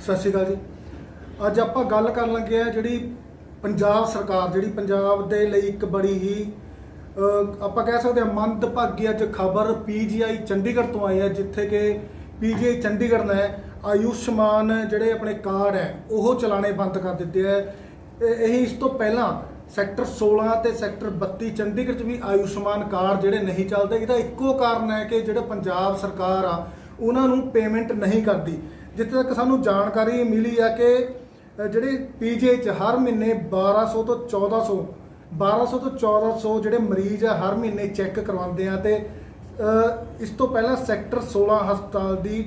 ਸਤਿ ਸ਼੍ਰੀ ਅਕਾਲ ਜੀ। ਅੱਜ ਆਪਾਂ ਗੱਲ ਕਰਨ ਲੱਗੇ ਆ ਜਿਹੜੀ ਪੰਜਾਬ ਸਰਕਾਰ, ਜਿਹੜੀ ਪੰਜਾਬ ਦੇ ਲਈ ਇੱਕ ਬੜੀ ਹੀ ਆਪਾਂ ਕਹਿ ਸਕਦੇ ਹਾਂ ਮੰਦਭਾਗੀ ਅੱਜ ਖਬਰ ਪੀਜੀਆਈ ਚੰਡੀਗੜ੍ਹ ਤੋਂ ਆਈ ਹੈ, ਜਿੱਥੇ ਕਿ ਪੀਜੀਆਈ ਚੰਡੀਗੜ੍ਹ ਨੇ ਆਯੁਸ਼ਮਾਨ ਜਿਹੜੇ ਆਪਣੇ ਕਾਰਡ ਹੈ, ਉਹ ਚਲਾਣੇ ਬੰਦ ਕਰ ਦਿੱਤੇ ਹੈ। ਇਹ ਇਹ ਇਸ ਤੋਂ ਪਹਿਲਾਂ ਸੈਕਟਰ 16 ਤੇ ਸੈਕਟਰ 32 ਚੰਡੀਗੜ੍ਹ 'ਚ ਵੀ ਆਯੁਸ਼ਮਾਨ ਕਾਰਡ ਜਿਹੜੇ ਨਹੀਂ ਚੱਲਦੇ, ਇਹਦਾ ਇੱਕੋ ਕਾਰਨ ਹੈ ਕਿ ਜਿਹੜਾ ਪੰਜਾਬ ਸਰਕਾਰ ਆ, ਉਹਨਾਂ ਨੂੰ ਪੇਮੈਂਟ ਨਹੀਂ ਕਰਦੀ। ਜਿੱਥੇ ਤੱਕ ਸਾਨੂੰ ਜਾਣਕਾਰੀ ਮਿਲੀ ਆ ਕਿ ਅ, ਜਿਹੜੇ ਪੀਜੀਆਈ ਚ ਹਰ ਮਹੀਨੇ 1200 ਤੋਂ 1400 1200 ਤੋਂ 1400 ਜਿਹੜੇ ਮਰੀਜ਼ ਆ ਹਰ ਮਹੀਨੇ ਚੈੱਕ ਕਰਵਾਉਂਦੇ ਆ ਤੇ ਇਸ ਤੋਂ ਪਹਿਲਾਂ ਸੈਕਟਰ 16 ਹਸਪਤਾਲ ਦੀ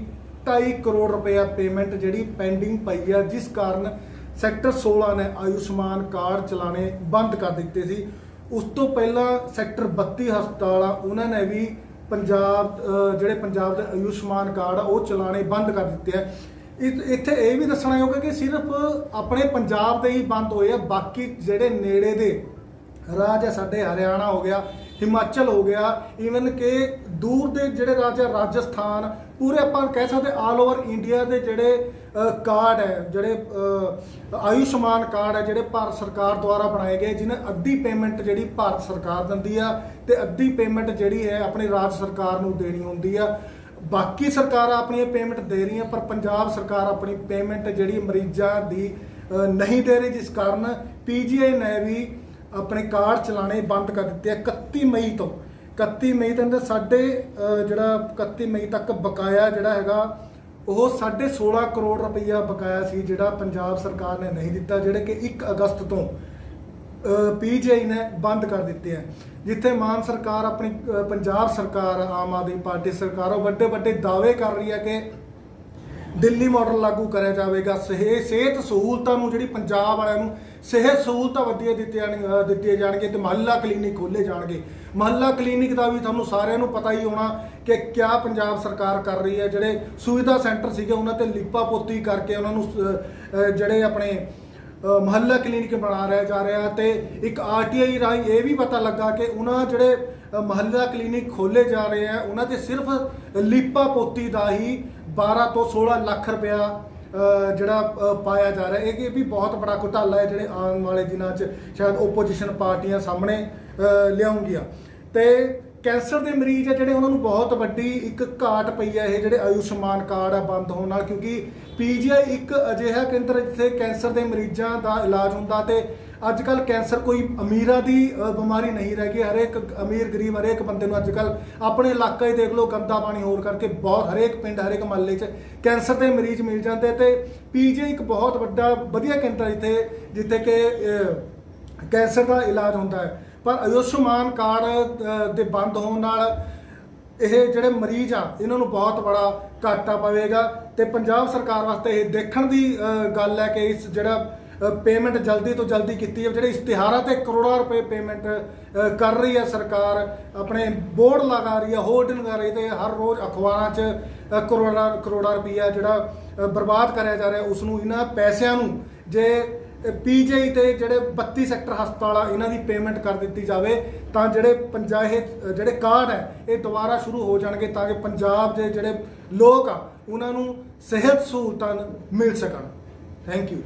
2.5 ਕਰੋੜ ਰੁਪਇਆ ਪੇਮੈਂਟ ਜਿਹੜੀ ਪੈਂਡਿੰਗ ਪਈ ਆ ਜਿਸ ਕਾਰਨ ਸੈਕਟਰ 16 ਨੇ ਆਯੁਸ਼ਮਾਨ ਕਾਰਡ ਚਲਾਣੇ ਬੰਦ ਕਰ ਦਿੱਤੇ ਸੀ। ਉਸ ਤੋਂ ਪਹਿਲਾਂ ਸੈਕਟਰ 32 ਹਸਪਤਾਲ ਆ ਉਹਨਾਂ ਨੇ ਵੀ ਪੰਜਾਬ ਜਿਹੜੇ ਪੰਜਾਬ ਦੇ ਆਯੁਸ਼ਮਾਨ ਕਾਰਡ ਆ, ਉਹ ਚਲਾਣੇ ਬੰਦ ਕਰ ਦਿੱਤੇ ਆ। ਇੱਥੇ ਇਹ ਵੀ ਦੱਸਣਾ ਹੋਊਗਾ ਕਿ ਸਿਰਫ ਆਪਣੇ ਪੰਜਾਬ ਦੇ ਹੀ ਬੰਦ ਹੋਏ ਆ, ਬਾਕੀ ਜਿਹੜੇ ਨੇੜੇ ਦੇ ਰਾਜ ਆ, ਸਾਡੇ ਹਰਿਆਣਾ ਹੋ ਗਿਆ ਹਿਮਾਚਲ ਹੋ ਗਿਆ ਈਵਨ ਕਿ ਦੂਰ ਦੇ ਜਿਹੜੇ ਰਾਜ ਆ ਰਾਜਸਥਾਨ, ਪੂਰੇ ਆਪਾਂ ਕਹਿ ਸਕਦੇ ਆਲ ਓਵਰ ਇੰਡੀਆ ਦੇ ਜਿਹੜੇ ਕਾਰਡ ਹੈ, ਜਿਹੜੇ ਆਯੁਸ਼ਮਾਨ ਕਾਰਡ ਹੈ, ਜਿਹੜੇ ਭਾਰਤ ਸਰਕਾਰ ਦੁਆਰਾ ਬਣਾਏ ਗਏ ਜਿਨ੍ਹਾਂ ਅੱਧੀ ਪੇਮੈਂਟ ਜਿਹੜੀ ਭਾਰਤ ਸਰਕਾਰ ਦਿੰਦੀ ਆ ਤੇ ਅੱਧੀ ਪੇਮੈਂਟ ਜਿਹੜੀ ਹੈ ਆਪਣੀ ਰਾਜ ਸਰਕਾਰ ਨੂੰ ਦੇਣੀ ਹੁੰਦੀ ਆ। ਬਾਕੀ ਸਰਕਾਰਾਂ ਆਪਣੀਆਂ ਪੇਮੈਂਟ ਦੇ ਰਹੀਆਂ, ਪਰ ਪੰਜਾਬ ਸਰਕਾਰ ਆਪਣੀ ਪੇਮੈਂਟ ਜਿਹੜੀ ਮਰੀਜ਼ਾਂ ਦੀ ਨਹੀਂ ਦੇ ਰਹੀ, ਜਿਸ ਕਾਰਨ ਪੀਜੀਆਈ ਨੇ ਵੀ ਆਪਣੇ ਕਾਰਡ ਚਲਾਣੇ ਬੰਦ ਕਰ ਦਿੱਤੇ ਆ 31 ਮਈ ਤੋਂ। 31 ਮਈ ਤੱਕ ਸਾਡੇ ਅ, ਜਿਹੜਾ 31 ਮਈ ਤੱਕ ਬਕਾਇਆ ਜਿਹੜਾ ਹੈਗਾ ਉਹ 16.5 ਕਰੋੜ ਰੁਪਈਆ ਬਕਾਇਆ ਸੀ ਜਿਹੜਾ ਪੰਜਾਬ ਸਰਕਾਰ ਨੇ ਨਹੀਂ ਦਿੱਤਾ ਜਿਹੜੇ ਕਿ 1 ਅਗਸਤ ਤੋਂ ਪੀਜੀਆਈ ਨੇ ਬੰਦ ਕਰ ਦਿੱਤੇ ਆ। ਜਿੱਥੇ ਮਾਨ ਸਰਕਾਰ ਆਪਣੀ ਪੰਜਾਬ ਸਰਕਾਰ ਆਮ ਆਦਮੀ ਪਾਰਟੀ ਸਰਕਾਰ ਉਹ ਵੱਡੇ ਵੱਡੇ ਦਾਅਵੇ ਕਰ ਰਹੀ ਹੈ ਕਿ ਦਿੱਲੀ ਮਾਡਲ ਲਾਗੂ ਕਰਿਆ ਜਾਵੇਗਾ। ਸਿਹਤ ਸਿਹਤ ਸਹੂਲਤਾਂ ਨੂੰ ਜਿਹੜੀ ਪੰਜਾਬ ਵਾਲਿਆਂ ਨੂੰ ਸਿਹਤ ਸਹੂਲਤਾਂ ਵਧੀਆ ਦਿੱਤੀਆਂ ਦਿੱਤੀਆਂ ਜਾਣਗੀਆਂ ਤੇ ਮਹੱਲਾ ਕਲੀਨਿਕ ਖੋਲੇ ਜਾਣਗੇ। ਮਹੱਲਾ ਕਲੀਨਿਕ ਦਾ ਵੀ ਤੁਹਾਨੂੰ ਸਾਰਿਆਂ ਨੂੰ ਪਤਾ ਹੀ ਹੋਣਾ ਕਿ ਕਿਆ ਪੰਜਾਬ ਸਰਕਾਰ ਕਰ ਰਹੀ ਹੈ। ਜਿਹੜੇ ਸੁਵਿਧਾ ਸੈਂਟਰ ਸੀਗੇ ਉਹਨਾਂ ਤੇ ਲਿਪਾ ਪੋਤੀ ਕਰਕੇ ਉਹਨਾਂ ਨੂੰ ਜਿਹੜੇ ਆਪਣੇ ਅ, ਮਹੱਲਾ ਕਲੀਨਿਕ ਬਣਾ ਰਿਹਾ ਜਾ ਰਿਹਾ ਤੇ ਇੱਕ ਆਰਟੀਆਈ ਰਾਹੀਂ ਇਹ ਵੀ ਪਤਾ ਲੱਗਾ ਕਿ ਉਹਨਾਂ ਜਿਹੜੇ ਅ, ਮਹੱਲਾ ਕਲੀਨਿਕ ਖੋਲੇ ਜਾ ਰਹੇ ਆ ਉਹਨਾਂ ਤੇ ਸਿਰਫ ਲਿਪਾ ਪੋਤੀ ਦਾ ਹੀ 12 ਤੋਂ 16 ਲੱਖ ਰੁਪਇਆ ਜਿਹੜਾ ਪਾਇਆ ਜਾ ਰਿਹਾ। ਇਹ ਕਿ ਵੀ ਬਹੁਤ ਬੜਾ ਘੁਟਾਲਾ ਹੈ ਜਿਹੜੇ ਆਉਣ ਵਾਲੇ ਦਿਨਾਂ 'ਚ ਸ਼ਾਇਦ ਓਪੋਜੀਸ਼ਨ ਪਾਰਟੀਆਂ ਸਾਹਮਣੇ ਅ, ਲਿਆਉਂਗੀਆਂ ਤੇ ਕੈਂਸਰ ਦੇ ਮਰੀਜ਼ ਆ ਜਿਹੜੇ ਉਹਨਾਂ ਨੂੰ ਬਹੁਤ ਵੱਡੀ ਇੱਕ ਘਾਟ ਪਈ ਹੈ ਇਹ ਜਿਹੜੇ ਆਯੁਸ਼ਮਾਨ ਕਾਰਡ ਆ ਬੰਦ ਹੋਣ ਨਾਲ ਕਿਉਂਕਿ ਪੀਜੀਆਈ ਇੱਕ ਅਜਿਹਾ ਕੇਂਦਰ ਹੈ ਜਿੱਥੇ ਕੈਂਸਰ ਦੇ ਮਰੀਜ਼ਾਂ ਦਾ ਇਲਾਜ ਹੁੰਦਾ ਤੇ ਅੱਜ ਕੱਲ ਕੈਂਸਰ ਕੋਈ ਅਮੀਰਾਂ ਦੀ ਬਿਮਾਰੀ ਨਹੀਂ ਰਹਿ ਗਈ। ਹਰੇਕ ਅਮੀਰ, ਗਰੀਬ, ਹਰੇਕ ਬੰਦੇ ਨੂੰ ਅੱਜ ਕੱਲ ਆਪਣੇ ਇਲਾਕਾ ਹੀ ਦੇਖ ਲਓ, ਗੰਦਾ ਪਾਣੀ ਹੋਰ ਕਰਕੇ ਬਹੁਤ ਹਰੇਕ ਪਿੰਡ, ਹਰੇਕ ਮਹੱਲੇ 'ਚ ਕੈਂਸਰ ਦੇ ਮਰੀਜ਼ ਮਿਲ ਜਾਂਦੇ ਤੇ ਪੀਜੀਆਈ ਇੱਕ ਬਹੁਤ ਵੱਡਾ, ਵਧੀਆ ਕੇਂਦਰ ਹੈ ਜਿੱਥੇ ਜਿੱਥੇ ਕਿ ਕੈਂਸਰ ਦਾ ਇਲਾਜ ਹੁੰਦਾ ਹੈ। ਪਰ ਆਯੁਸ਼ਮਾਨ ਕਾਰਡ ਦੇ ਬੰਦ ਹੋਣ ਨਾਲ ਇਹ ਜਿਹੜੇ ਮਰੀਜ਼ ਆ, ਇਹਨਾਂ ਨੂੰ ਬਹੁਤ ਬੜਾ ਘਾਟਾ ਪਵੇਗਾ ਤੇ ਪੰਜਾਬ ਸਰਕਾਰ ਵਾਸਤੇ ਇਹ ਦੇਖਣ ਦੀ ਗੱਲ ਹੈ ਕਿ ਇਸ ਜਿਹੜਾ ਪੇਮੈਂਟ ਜਲਦੀ ਤੋਂ ਜਲਦੀ ਕੀਤੀ ਹੈ। ਜਿਹੜੇ ਇਸ਼ਤਿਹਾਰਾਂ ਤੇ ਕਰੋੜਾਂ ਰੁਪਏ ਪੇਮੈਂਟ ਕਰ ਰਹੀ ਹੈ ਸਰਕਾਰ, ਆਪਣੇ ਬੋਰਡ ਲਗਾ ਰਹੀ ਹੈ ਹੋਰਡਿੰਗ ਲਗਾ ਰਹੀ ਹੈ ਤੇ ਹਰ ਰੋਜ਼ ਅਖਬਾਰਾਂ 'ਚ ਕਰੋੜਾਂ ਕਰੋੜਾਂ ਰੁਪਈਆ ਜਿਹੜਾ ਬਰਬਾਦ ਕਰਿਆ ਜਾ ਰਿਹਾ। ਉਸ ਨੂੰ ਇਹਨਾਂ ਪੈਸਿਆਂ ਨੂੰ ਜੇ ਪੀਜੀਆਈ ਤੇ ਜਿਹੜੇ 32 ਸੈਕਟਰ ਹਸਪਤਾਲ ਆ, ਇਹਨਾਂ ਦੀ ਪੇਮੈਂਟ ਕਰ ਦਿੱਤੀ ਜਾਵੇ, ਤਾਂ ਜਿਹੜੇ ਪੰਚਾਇਤ ਜਿਹੜੇ ਕਾਰਡ ਹੈ, ਇਹ ਦੁਬਾਰਾ ਸ਼ੁਰੂ ਹੋ ਜਾਣਗੇ ਤਾਂ ਕਿ ਪੰਜਾਬ ਦੇ ਜਿਹੜੇ ਲੋਕ ਆ, ਉਹਨਾਂ ਨੂੰ ਸਿਹਤ ਸਹੂਲਤਾਂ ਮਿਲ ਸਕਣ। Thank you